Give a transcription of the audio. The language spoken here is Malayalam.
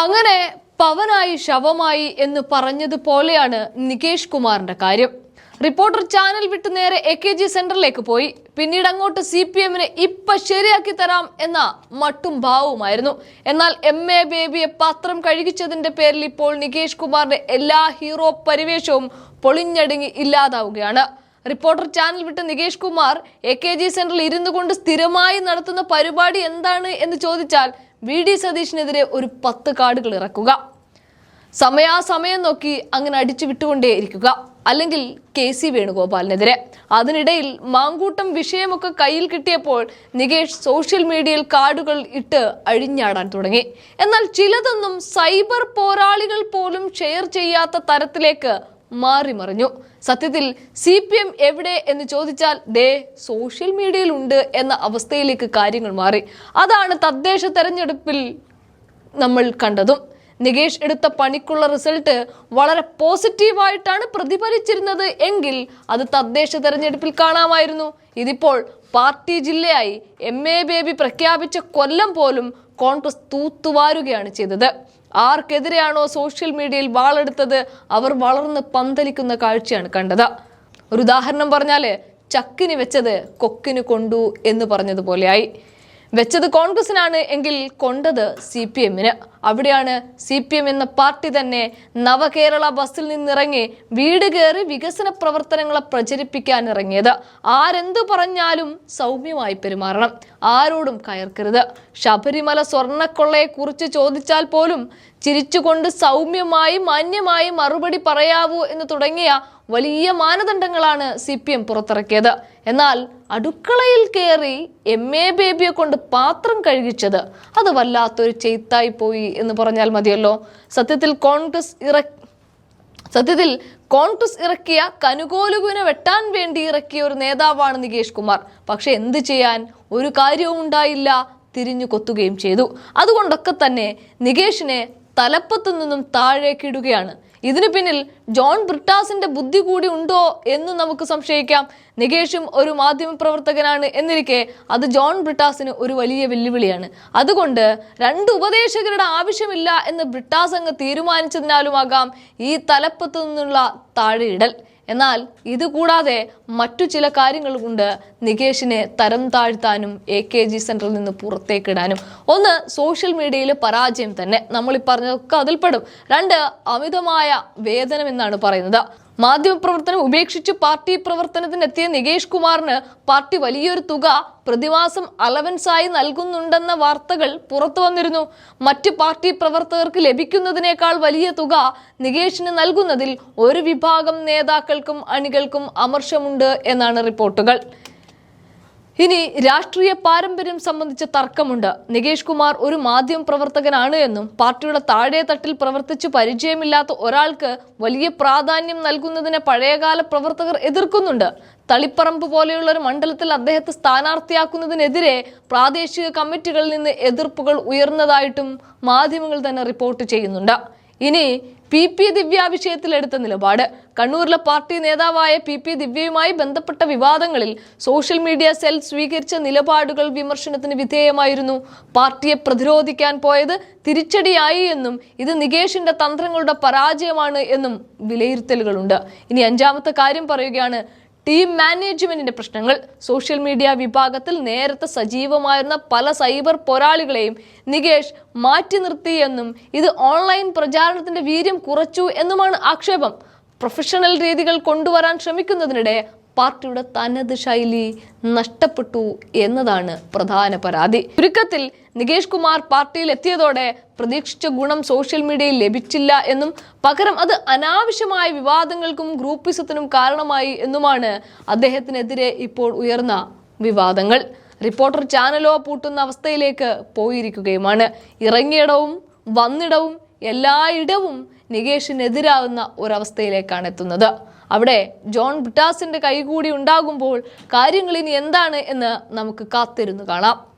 അങ്ങനെ പവനായി ശവമായി എന്ന് പറഞ്ഞതുപോലെയാണ് നികേഷ് കുമാറിന്റെ കാര്യം. റിപ്പോർട്ടർ ചാനൽ വിട്ട് നേരെ എ കെ ജി സെന്ററിലേക്ക് പോയി. പിന്നീട് അങ്ങോട്ട് സി പി എമ്മിനെ ഇപ്പൊ ശരിയാക്കി തരാം എന്ന മട്ടും ഭാവവുമായിരുന്നു എന്നാൽ എം എ ബേബിയെ പത്രം കഴുകിച്ചതിന്റെ പേരിൽ ഇപ്പോൾ നികേഷ് കുമാറിന്റെ എല്ലാ ഹീറോ പരിവേഷവും പൊളിഞ്ഞടുങ്ങി ഇല്ലാതാവുകയാണ്. റിപ്പോർട്ടർ ചാനൽ വിട്ട് Nikesh Kumar A K G സെന്ററിൽ ഇരുന്നു കൊണ്ട് സ്ഥിരമായി നടത്തുന്ന പരിപാടി എന്താണ് എന്ന് ചോദിച്ചാൽ വി ഡി സതീഷിനെതിരെ ഒരു പത്ത് കാർഡുകൾ ഇറക്കുക. സമയാസമയം നോക്കി അങ്ങനെ അടിച്ചു വിട്ടുകൊണ്ടേയിരിക്കുക. അല്ലെങ്കിൽ കെ സി വേണുഗോപാലിനെതിരെ. അതിനിടയിൽ മാങ്കൂട്ടം വിഷയമൊക്കെ കയ്യിൽ കിട്ടിയപ്പോൾ നികേഷ് സോഷ്യൽ മീഡിയയിൽ കാർഡുകൾ ഇട്ട് അഴിഞ്ഞാടാൻ തുടങ്ങി. എന്നാൽ ചിലതൊന്നും സൈബർ പോരാളികൾ പോലും ഷെയർ ചെയ്യാത്ത തരത്തിലേക്ക് മാറി മറിഞ്ഞു സത്യത്തിൽ സി പി എം എവിടെ എന്ന് ചോദിച്ചാൽ ദേ സോഷ്യൽ മീഡിയയിലുണ്ട് എന്ന അവസ്ഥയിലേക്ക് കാര്യങ്ങൾ മാറി. അതാണ് തദ്ദേശ തെരഞ്ഞെടുപ്പിൽ നമ്മൾ കണ്ടതും. നികേഷ് എടുത്ത പണിക്കുള്ള റിസൾട്ട് വളരെ പോസിറ്റീവായിട്ടാണ് പ്രതിഫലിച്ചിരുന്നത് എങ്കിൽ അത് തദ്ദേശ തെരഞ്ഞെടുപ്പിൽ കാണാമായിരുന്നു. ഇതിപ്പോൾ പാർട്ടി ജില്ലയായി എം എ ബേബി പ്രഖ്യാപിച്ച കൊല്ലം പോലും കോൺഗ്രസ് തൂത്തുവാരുകയാണ് ചെയ്തത്. ആർക്കെതിരെയാണോ സോഷ്യൽ മീഡിയയിൽ വാളെടുത്തത്? അവർ വളർന്ന് പന്തലിക്കുന്ന കാഴ്ചയാണ് കണ്ടത്. ഒരു ഉദാഹരണം പറഞ്ഞാൽ ചക്കിന് വെച്ചത് കൊക്കിന് കൊണ്ടു എന്ന് പറഞ്ഞതുപോലെയായി. വെച്ചത് കോൺഗ്രസിനാണ് എങ്കിൽ കൊണ്ടത് സി പി എമ്മിന്. അവിടെയാണ് സി പി എം എന്ന പാർട്ടി തന്നെ നവകേരള ബസ്സിൽ നിന്നിറങ്ങി വീട് കയറി വികസന പ്രവർത്തനങ്ങളെ പ്രചരിപ്പിക്കാൻ ഇറങ്ങിയത്. ആരെന്തു പറഞ്ഞാലും സൗമ്യമായി പെരുമാറണം. ആരോടും കയർക്കരുത്. ശബരിമല സ്വർണക്കൊള്ളയെ കുറിച്ച് ചോദിച്ചാൽ പോലും ചിരിച്ചുകൊണ്ട് സൗമ്യമായി മാന്യമായി മറുപടി പറയാവൂ എന്ന് തുടങ്ങിയ വലിയ മാനദണ്ഡങ്ങളാണ് സി പി എം പുറത്തിറക്കിയത്. എന്നാൽ അടുക്കളയിൽ കയറി എം എ ബേബിയെ കൊണ്ട് പാത്രം കഴുകിച്ചത് അത് വല്ലാത്തൊരു ചെയ്ത്തായി പോയി എന്ന് പറഞ്ഞാൽ മതിയല്ലോ. സത്യത്തിൽ കോൺഗ്രസ് ഇറ സത്യത്തിൽ കോൺഗ്രസ് ഇറക്കിയ കനുകോലുകുവിനെ വെട്ടാൻ വേണ്ടി ഇറക്കിയ ഒരു നേതാവാണ് നികേഷ് കുമാർ. പക്ഷെ എന്ത് ചെയ്യാൻ? ഒരു കാര്യവും ഉണ്ടായില്ല. തിരിഞ്ഞു കൊത്തുകയും ചെയ്തു. അതുകൊണ്ടൊക്കെ തന്നെ നികേഷിനെ തലപ്പത്തു നിന്നും താഴേക്കിടുകയാണ് ഇതിനു പിന്നിൽ ജോൺ ബ്രിട്ടാസിന്റെ ബുദ്ധി കൂടി ഉണ്ടോ എന്ന് നമുക്ക് സംശയിക്കാം. നികേഷും ഒരു മാധ്യമപ്രവർത്തകനാണ് എന്നിരിക്കെ അത് ജോൺ ബ്രിട്ടാസിന് ഒരു വലിയ വെല്ലുവിളിയാണ്. അതുകൊണ്ട് രണ്ട് ഉപദേശകരുടെ ആവശ്യമില്ല എന്ന് ബ്രിട്ടാസ് അങ്ങ് തീരുമാനിച്ചതിനാലുമാകാം ഈ തലപ്പത്തു നിന്നുള്ള താഴെയിടൽ എന്നാൽ ഇതുകൂടാതെ മറ്റു ചില കാര്യങ്ങൾ കൊണ്ട് നികേഷിനെ തരം താഴ്ത്താനും എ കെ ജി സെന്ററിൽ നിന്ന് പുറത്തേക്കിടാനും. ഒന്ന് സോഷ്യൽ മീഡിയയിലെ പരാജയം തന്നെ. നമ്മൾ ഈ പറഞ്ഞതൊക്കെ അതിൽപ്പെടും. രണ്ട് അമിതമായ വേതനം എന്നാണ് പറയുന്നത്. മാധ്യമപ്രവർത്തനം ഉപേക്ഷിച്ച് പാർട്ടി പ്രവർത്തനത്തിന് എത്തിയ നികേഷ് കുമാറിന് പാർട്ടി വലിയൊരു തുക പ്രതിമാസം അലവൻസായി നൽകുന്നുണ്ടെന്ന വാർത്തകൾ പുറത്തു വന്നിരുന്നു. മറ്റ് പാർട്ടി പ്രവർത്തകർക്ക് ലഭിക്കുന്നതിനേക്കാൾ വലിയ തുക നികേഷിന് നൽകുന്നതിൽ ഒരു വിഭാഗം നേതാക്കൾക്കും അണികൾക്കും അമർഷമുണ്ട് എന്നാണ് റിപ്പോർട്ടുകൾ. ഇനി രാഷ്ട്രീയ പാരമ്പര്യം സംബന്ധിച്ച തർക്കമുണ്ട്. നികേഷ് കുമാർ ഒരു മാധ്യമ പ്രവർത്തകനാണ് എന്നും പാർട്ടിയുടെ താഴെ തട്ടിൽ പ്രവർത്തിച്ച് പരിചയമില്ലാത്ത ഒരാൾക്ക് വലിയ പ്രാധാന്യം നൽകുന്നതിനെ പഴയകാല പ്രവർത്തകർ എതിർക്കുന്നുണ്ട്. തളിപ്പറമ്പ് പോലെയുള്ള ഒരു മണ്ഡലത്തിൽ അദ്ദേഹത്തെ സ്ഥാനാർത്ഥിയാക്കുന്നതിനെതിരെ പ്രാദേശിക കമ്മിറ്റികളിൽ നിന്ന് എതിർപ്പുകൾ ഉയർന്നതായിട്ടും മാധ്യമങ്ങൾ തന്നെ റിപ്പോർട്ട് ചെയ്യുന്നുണ്ട്. ഇനി പി പി ദിവ്യ വിഷയത്തിൽ എടുത്ത നിലപാട്. കണ്ണൂരിലെ പാർട്ടി നേതാവായ പി പി ദിവ്യയുമായി ബന്ധപ്പെട്ട വിവാദങ്ങളിൽ സോഷ്യൽ മീഡിയ സെൽ സ്വീകരിച്ച നിലപാടുകൾ വിമർശനത്തിന് വിധേയമായിരുന്നു. പാർട്ടിയെ പ്രതിരോധിക്കാൻ പോയത് തിരിച്ചടിയായി എന്നും ഇത് നികേഷിന്റെ തന്ത്രങ്ങളുടെ പരാജയമാണ് എന്നും വിലയിരുത്തലുകളുണ്ട്. ഇനി അഞ്ചാമത്തെ കാര്യം പറയുകയാണ്. ടീം മാനേജ്മെന്റിന്റെ പ്രശ്നങ്ങൾ. സോഷ്യൽ മീഡിയ വിഭാഗത്തിൽ നേരത്തെ സജീവമായിരുന്ന പല സൈബർ പോരാളികളെയും നികേഷ് മാറ്റി നിർത്തിയെന്നും ഇത് ഓൺലൈൻ പ്രചാരണത്തിന്റെ വീര്യം കുറച്ചു എന്നുമാണ് ആക്ഷേപം. പ്രൊഫഷണൽ രീതികൾ കൊണ്ടുവരാൻ ശ്രമിക്കുന്നതിനിടെ പാർട്ടിയുടെ തനത് ശൈലി നഷ്ടപ്പെട്ടു എന്നതാണ് പ്രധാന പരാതി. ചുരുക്കത്തിൽ നികേഷ് കുമാർ പാർട്ടിയിൽ എത്തിയതോടെ പ്രതീക്ഷിച്ച ഗുണം സോഷ്യൽ മീഡിയയിൽ ലഭിച്ചില്ല എന്നും പകരം അത് അനാവശ്യമായ വിവാദങ്ങൾക്കും ഗ്രൂപ്പിസത്തിനും കാരണമായി എന്നുമാണ് അദ്ദേഹത്തിനെതിരെ ഇപ്പോൾ ഉയർന്ന വിവാദങ്ങൾ. റിപ്പോർട്ടർ ചാനലോ പൂട്ടുന്ന അവസ്ഥയിലേക്ക് പോയിരിക്കുകയുമാണ്. ഇറങ്ങിയിടവും വന്നിടവും എല്ലായിടവും നികേഷിനെതിരാകുന്ന ഒരവസ്ഥയിലേക്കാണ് എത്തുന്നത്. അവിടെ ജോൺ ബ്രിട്ടാസിന്റെ കൈകൂടി ഉണ്ടാകുമ്പോൾ കാര്യങ്ങൾ ഇനി എന്താണ് എന്ന് നമുക്ക് കാത്തിരുന്നു കാണാം.